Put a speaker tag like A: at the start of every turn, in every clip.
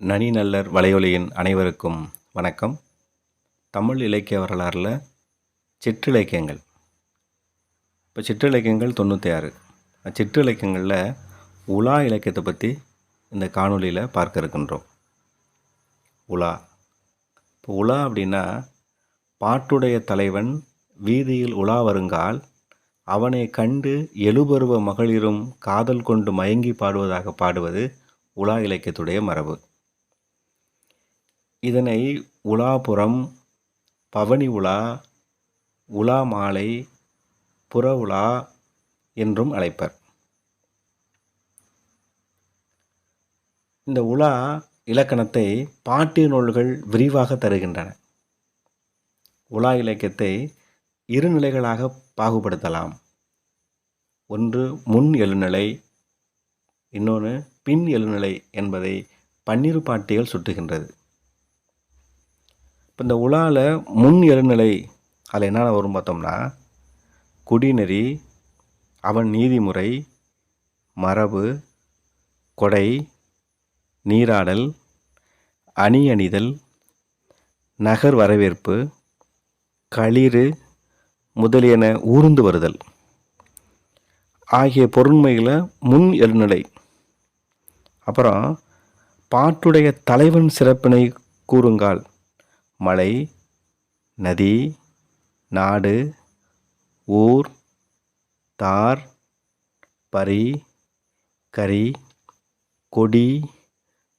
A: நனிநல்லர் வலையொலியின் அனைவருக்கும் வணக்கம். தமிழ் இலக்கிய வரலாறில் சிற்றிலக்கியங்கள். இப்போ சிற்றிலக்கியங்கள் தொண்ணூற்றி ஆறு. சிற்றிலக்கியங்களில் உலா இலக்கியத்தை பற்றி இந்த காணொளியில் பார்க்க இருக்கின்றோம். உலா. இப்போ உலா அப்படின்னா பாட்டுடைய தலைவன் வீதியில் உலா வருங்கால் அவனை கண்டு எழுபருவ மகளிரும் காதல் கொண்டு மயங்கி பாடுவதாக பாடுவது உலா இலக்கியத்துடைய மரபு. இதனை உலாபுரம் பவனி உலா உலா மாலை புற உலா என்றும் அழைப்பர். இந்த உலா இலக்கணத்தை பாட்டிய நூல்கள் விரிவாக தருகின்றன. உலா இலக்கியத்தை இரு நிலைகளாக பாகுபடுத்தலாம். ஒன்று முன் எழுநிலை இன்னொன்று பின் எழுநிலை என்பதை பன்னிரு பாட்டிகள் சுட்டுகின்றது. இப்போ இந்த உலாவில் முன் எழுநிலை அதில் என்னென்ன வரும் பார்த்தோம்னா குடிநெறி அவன் நீதிமுறை மரபு கொடை நீராடல் அணி அணிதல் நகர் வரவேற்பு களிறு முதலியன ஊர்ந்து வருதல். ஆகிய பொருண்மைகளை முன் எழுநிலை அப்புறம் பாட்டுடைய தலைவன் சிறப்பினை கூறுங்கால். மலை நதி நாடு ஊர் தார் பரி கரி கொடி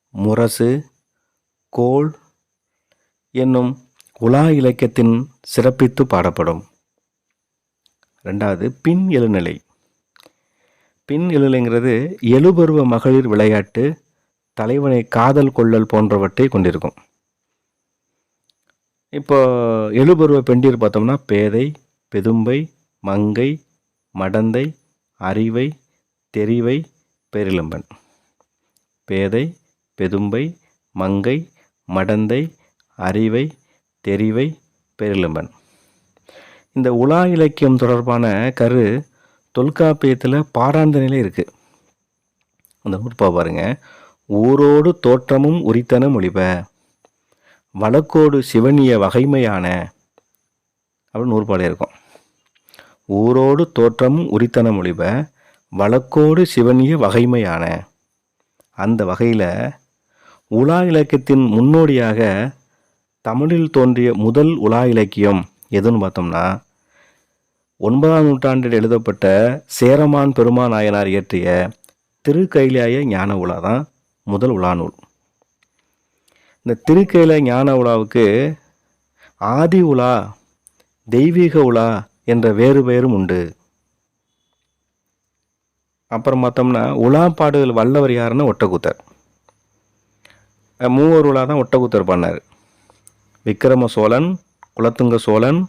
A: முரசு கோல் என்னும் உலா இலக்கியத்தின் சிறப்பித்து பாடப்படும். ரெண்டாவது பின் எழுநிலை. பின் எழுநிலைங்கிறது எழுபருவ மகளிர் விளையாட்டு தலைவனை காதல் கொள்ளல் போன்றவற்றை கொண்டிருக்கும். இப்போ எழுபருவ பெண்டீர் பார்த்தோம்னா பேதை பெதும்பை மங்கை மடந்தை அறிவை தெரிவை பெரிலம்பன். பேதை பெதும்பை மங்கை மடந்தை அறிவை தெரிவை பெரிலம்பன். இந்த உலா இலக்கியம் தொடர்பான கரு தொல்காப்பியத்தில் பாராந்த நிலை இருக்குது அந்த நூற்பா பாருங்க. ஊரோடு தோற்றமும் உரித்தன மொழிப வழக்கோடு சிவனிய வகைமையான அப்படின்னு நூற்பாடு இருக்கும். ஊரோடு தோற்றமும் உரித்தன மொழிப வழக்கோடு சிவனிய வகைமையான. அந்த வகையில் உலா இலக்கியத்தின் முன்னோடியாக தமிழில் தோன்றிய முதல் உலா இலக்கியம் எதுன்னு பார்த்தோம்னா ஒன்பதாம் நூற்றாண்டில் எழுதப்பட்ட சேரமான் பெருமான் நாயனார் இயற்றிய திருக்கைலாய ஞான உலா தான் முதல் உலா நூல். இந்த திருக்கையில ஞான உலாவுக்கு ஆதி உலா தெய்வீக உலா என்ற வேறு பெயரும் உண்டு. அப்புறம் பார்த்தோம்னா உலா பாடுதல் வல்லவர் யாருன்னா ஒட்டக்கூத்தர். மூவர் உலா தான் ஒட்டக்கூத்தர் பண்ணார். விக்கிரம சோழன் குலத்துங்க சோழன்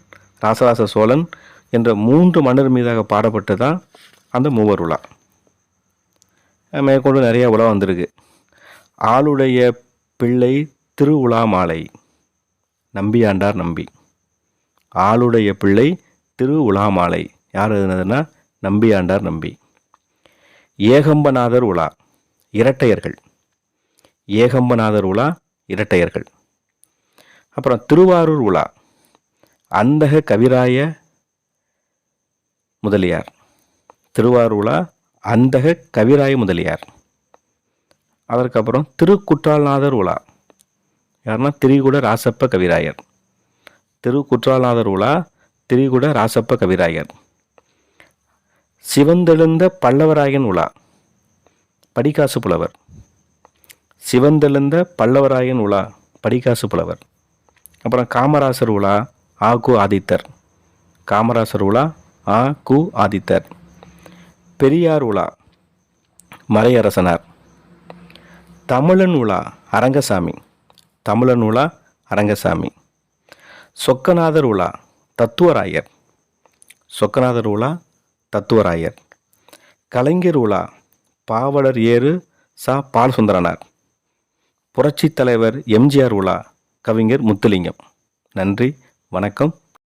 A: ராசராச சோழன் என்ற மூன்று மன்னர் மீதாக பாடப்பட்டு தான் அந்த மூவர் உலா. மேற்கொண்டு நிறைய உலா வந்திருக்கு. ஆளுடைய பிள்ளை திரு நம்பியாண்டார் நம்பி. ஆளுடைய பிள்ளை திரு உலாமாலை யார் எழுதுனதுன்னா? நம்பியாண்டார் நம்பி. ஏகம்பநாதர் உலா. இரட்டையர்கள். ஏகம்பநாதர் உலா இரட்டையர்கள். அப்புறம் திருவாரூர் உலா. அந்தக கவிராய முதலியார். திருவாரூர் உலா அந்தக கவிராய முதலியார். அதற்கப்புறம் திருக்குற்றால்நாதர் உலா. யாருன்னா திரிகுட ராசப்ப கவிராயர். திருக்குற்றாலநாதர் உலா திரிகுட ராசப்ப கவிராயர். சிவந்தெழுந்த பல்லவராயன் உலா படிக்காசு புலவர். சிவந்தெழுந்த பல்லவராயன் உலா படிக்காசு புலவர். அப்புறம் காமராசர் உலா ஆ கு ஆதித்தர். காமராசர் உலா ஆ கு ஆதித்தர். பெரியார் உலா மலையரசனார். தமிழன் உலா அரங்கசாமி. தமிழன் உலா அரங்கசாமி. சொக்கநாதர் உலா தத்துவராயர். சொக்கநாதர் உலா தத்துவராயர். கலைஞர் உலா பாவலர் ஏறு சா பால்சுந்தரனார். புரட்சித் தலைவர் எம்ஜிஆர் உலா கவிஞர் முத்துலிங்கம். நன்றி வணக்கம்.